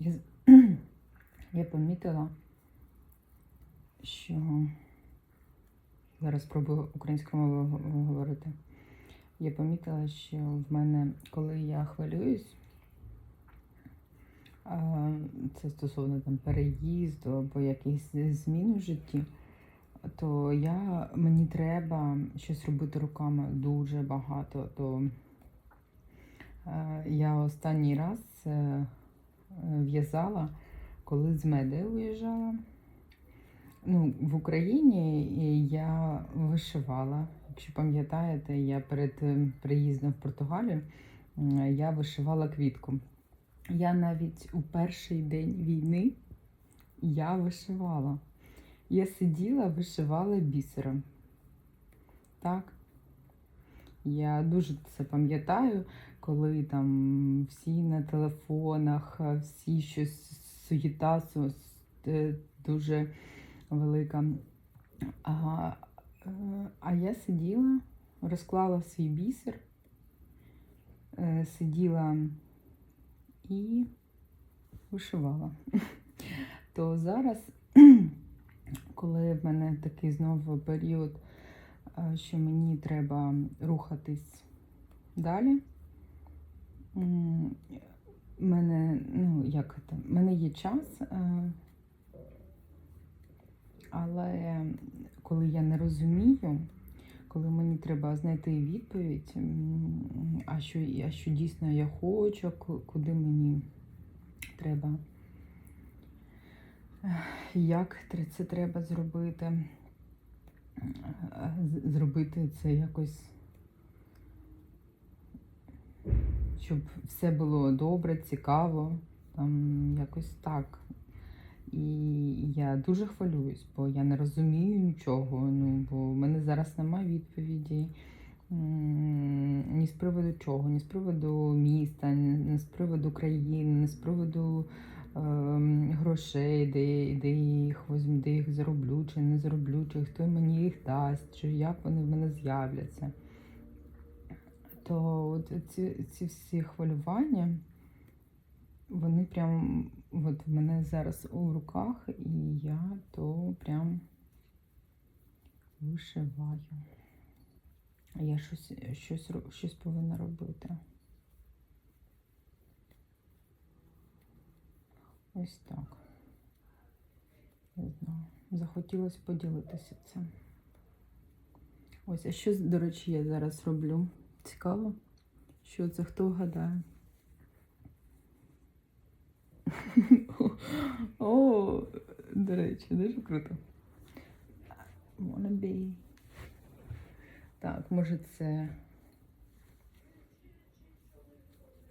Я, помітила, що зараз спробую українською мовою говорити. Я помітила, що в мене, коли я хвилююсь, це стосовно там переїзду або якихось змін в житті, то я, мені треба щось робити руками дуже багато. То е, я останній раз е, в'язала, коли з меди виїжджала. Ну, в Україні я вишивала. Якщо пам'ятаєте, я перед е, приїздом в Португалію я вишивала квітку. Я навіть у перший день війни я вишивала. Я сиділа, вишивала бісером. Так. Я дуже це пам'ятаю, коли там всі на телефонах, всі щось суєта е, дуже велика. А, е, а я сиділа, розклала свій бісер, е, сиділа і вишивала. То зараз, коли в мене такий знову період, що мені треба рухатись далі, мене, ну, як це, мене є час, е, але коли я не розумію, коли мені треба знайти відповідь, а що, а що дійсно я хочу, куди мені треба, як це треба зробити, е, зробити це якось, щоб все було добре, цікаво, там якось так. І я дуже хвилююсь, бо я не розумію нічого. Ну, бо в мене зараз немає відповіді ні з приводу чого, ні з приводу міста, ні, з приводу країни, ні з приводу грошей, де, де їх возьму, де їх зароблю, чи не зароблю, чи хто мені їх дасть, чи як вони в мене з'являться. То от ці, ці всі хвилювання. Вони прям от в мене зараз у руках, і я то прям вишиваю. Я щось, щось, щось повинна робити. Ось так. Не знаю. Захотілося поділитися цим. Ось, а що, до речі, я зараз роблю? Цікаво? Що це хто вгадає? О, до речі, дуже круто. Wanna be. Так, може це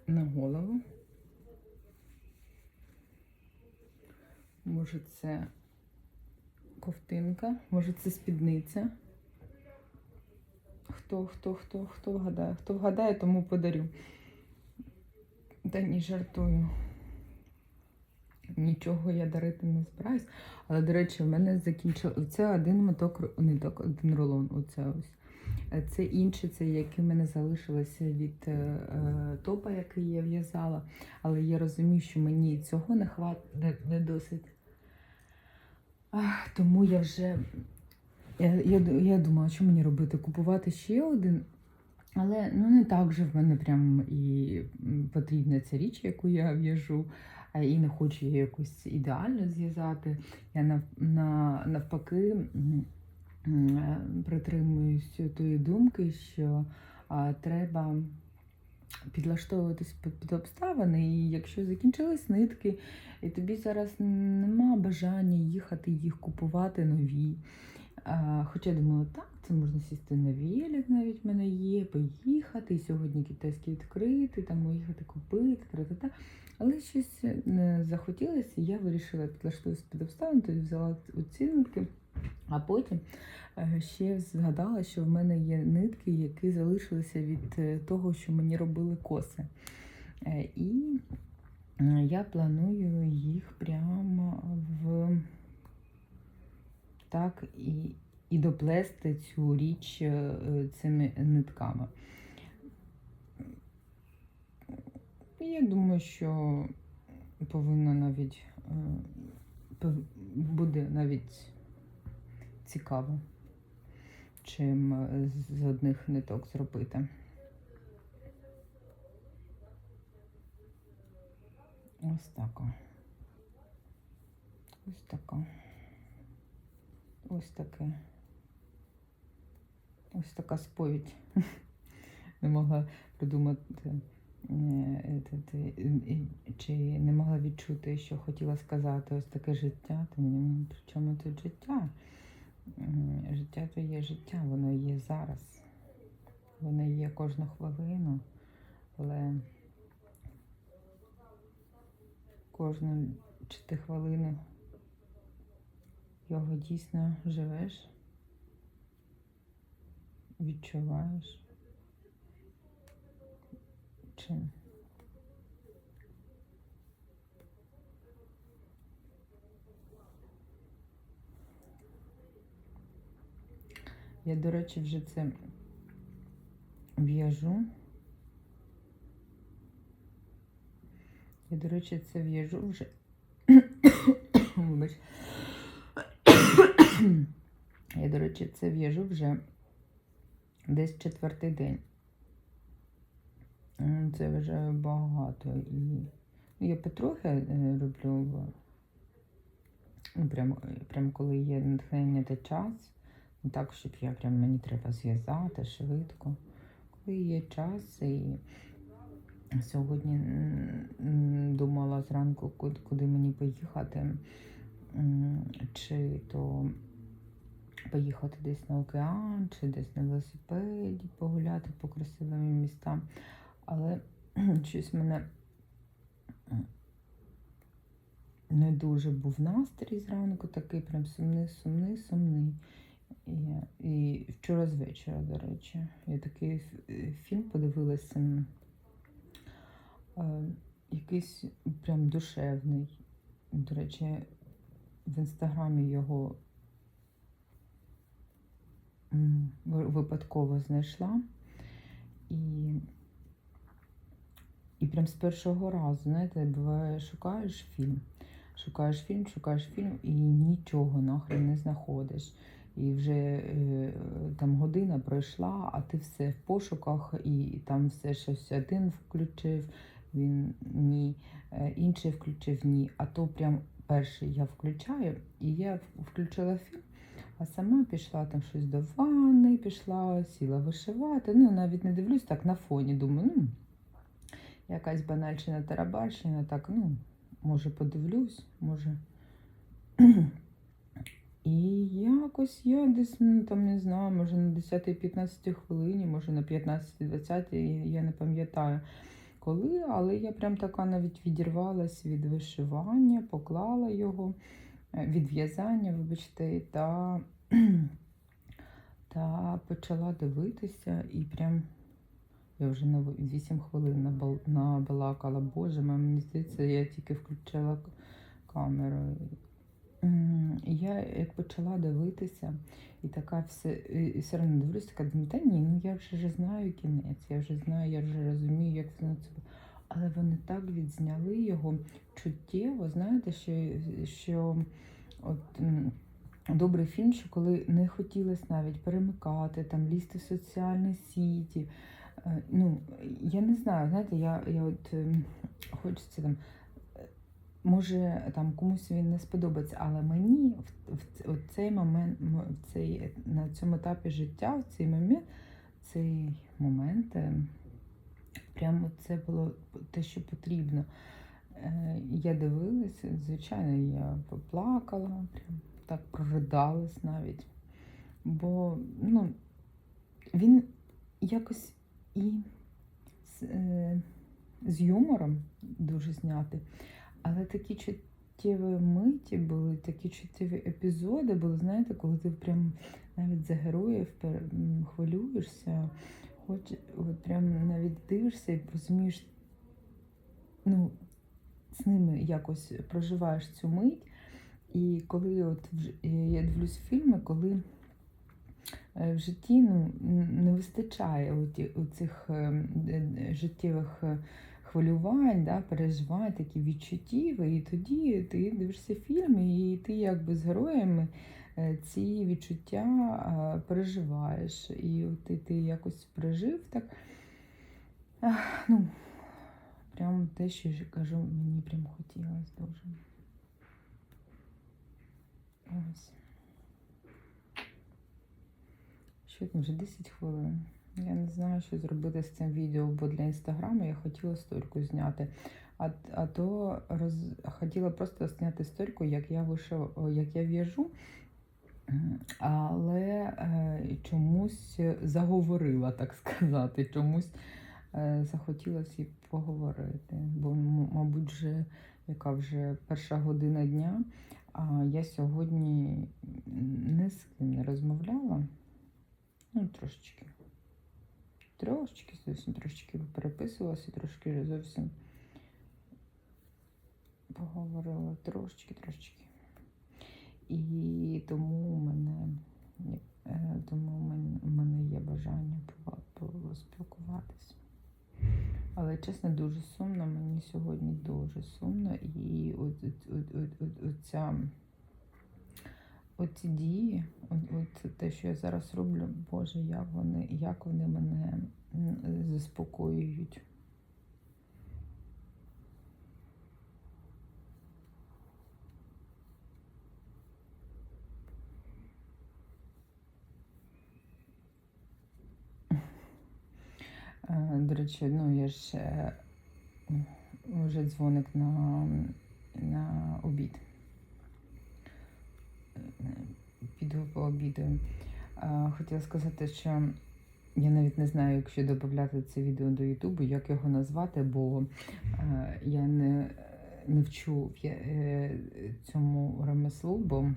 на голову. Може це ковтинка, може це спідниця. Хто, хто, хто, хто вгадає? Хто вгадає, тому подарю. Та ні, жартую. Нічого я дарити не збираюсь. Але, до речі, в мене закінчив. Це один моток ру- ниток, один рулон. Оце ось. Це інше, це який в мене залишилося від е, е, топа, який я в'язала. Але я розумію, що мені цього не хват, не, не досить. Ах, тому я вже. Я, я, я думала, що мені робити? Купувати ще один. Але ну не так же в мене прям і потрібна ця річ, яку я в'яжу, і не хочу її якось ідеально зв'язати. Я нав, на, навпаки е, притримуюсь тої думки, що треба підлаштовуватись під, під обставини, і якщо закінчились нитки, і тобі зараз нема бажання їхати їх купувати нові. А, хоча я думала, так, це можна сісти на велик, навіть в мене є, поїхати, і сьогодні китайський відкритий, там поїхати купити, тра-та-та. Але щось не захотілося, і я вирішила підлаштуватися під обставини, тоді взяла оці нитки, а потім е, ще згадала, що в мене є нитки, які залишилися від е, того, що мені робили коси. Е, І я планую їх прямо в так і, і доплести цю річ цими нитками. Я думаю, що повинно навіть буде навіть цікаво, чим е, з одних ниток зробити. Ось так. Ось така. Ось таке. Ось така сповідь. Не могла придумати, е, е, чи не могла відчути, що хотіла сказати ось таке життя, то ні, при чому тут життя? Життя то є життя, воно є зараз. Воно є кожну хвилину, але кожну чи ти хвилину його дійсно живеш, відчуваєш. Чи я, до речі, вже це в'яжу. Я, до речі, це в'яжу вже. Вибач. Я, до речі, це в'яжу вже десь четвертий день. Це вже багато. І ну, я потрохи е, роблю, ну, прям, прям коли є натхнення та час. Так, щоб я прям мені треба зв'язати швидко. Коли є час і сьогодні думала зранку, куди мені поїхати. Чи то поїхати десь на океан, чи десь на велосипеді погуляти по красивим містам. Але щось мене не дуже був настрій зранку, такий прям сумний, сумний, сумний. І, вчора з вечора, до речі, я такий е, фільм подивилася. е, Якийсь прям душевний. До речі, в інстаграмі його випадково знайшла. І, і прям з першого разу, знаєте, буває, шукаєш фільм, шукаєш фільм, шукаєш фільм і нічого нахрен не знаходиш. І вже е, там година пройшла, а ти все в пошуках, і там все щось один включив, він ні, е, інший включив ні. А то прям перший я включаю, і я включила фільм, а сама пішла там щось до ванни, пішла, сіла вишивати. Ну, навіть не дивлюсь так на фоні. Думаю, ну, якась банальщина тарабарщина, так, ну, може подивлюсь, може. І якось я десь, ну, там не знаю, може на 10-15 хвилині, може на 15-20, я не пам'ятаю коли, але я прям така навіть відірвалась від вишивання, поклала його, е, від в'язання, вибачте, та, та почала дивитися і прям. Я вже на 8 хвилин набалакала. Боже, мені здається, я тільки включила камеру. Я як почала дивитися, і така все, і все одно дивлюся, така думаю, та ні, ну я вже ж знаю кінець, я вже знаю, я вже розумію, як це. це. Але вони так відзняли його чуттєво, знаєте, що, що от, добрий фільм, що коли не хотілося навіть перемикати, там лізти в соціальні сіті. Е, Ну, я не знаю, знаєте, я, я от хочеться там. Може, там комусь він не сподобається, але мені в, в, от цей момент, в цей, на цьому етапі життя, в цей момент, цей момент, е, прямо це було те, що потрібно. Е, Я дивилася, звичайно, я поплакала, прям так проридалась навіть. Бо ну, він якось і з, е, з юмором дуже знятий, але такі чуттєві миті були, такі чуттєві епізоди були, знаєте, коли ти прям навіть за героїв хвилюєшся, хоч от прям навіть дивишся і розумієш, ну, з ними якось проживаєш цю мить. І коли от я дивлюсь фільми, коли е, в житті ну, не вистачає оцих е, м, е, життєвих е, хвилювань, да, переживань, такі відчуттів, і тоді ти дивишся фільм, і ти якби з героями е, ці відчуття е, переживаєш. І ти, ти якось пережив так. Ну, прям те, що я кажу, мені прям хотілося дуже. Ось. Що там вже 10 хвилин. Я не знаю, що зробити з цим відео, бо для інстаграму я хотіла сторіку зняти. А, а то роз... хотіла просто зняти сторіку, як я вийшов, як я в'яжу, але е, чомусь заговорила, так сказати. Чомусь е, захотілося поговорити. Бо, мабуть, вже яка вже перша година дня, а я сьогодні не з ким не розмовляла. Ну, трошечки. Трошечки, зовсім трошечки переписувалася, трошки зовсім поговорила трошечки, трошечки. І тому у мене, е, тому у мене, є бажання поспілкуватись. Але чесно, дуже сумно, мені сьогодні дуже сумно. І от, оця, оці дії, от, те, що я зараз роблю, Боже, як вони, як вони мене заспокоюють. Е, До речі, ну я ж е, вже дзвоник на, на обід. Пообідаю. Е, Хотіла сказати, що я навіть не знаю, якщо додати це відео до Ютубу, як його назвати, бо е, я не, не вчу е, цьому ремеслу, бо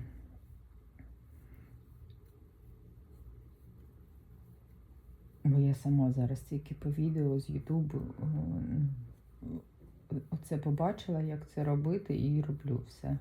Бо я сама зараз тільки по відео з Ютубу е, оце побачила, як це робити, і роблю все.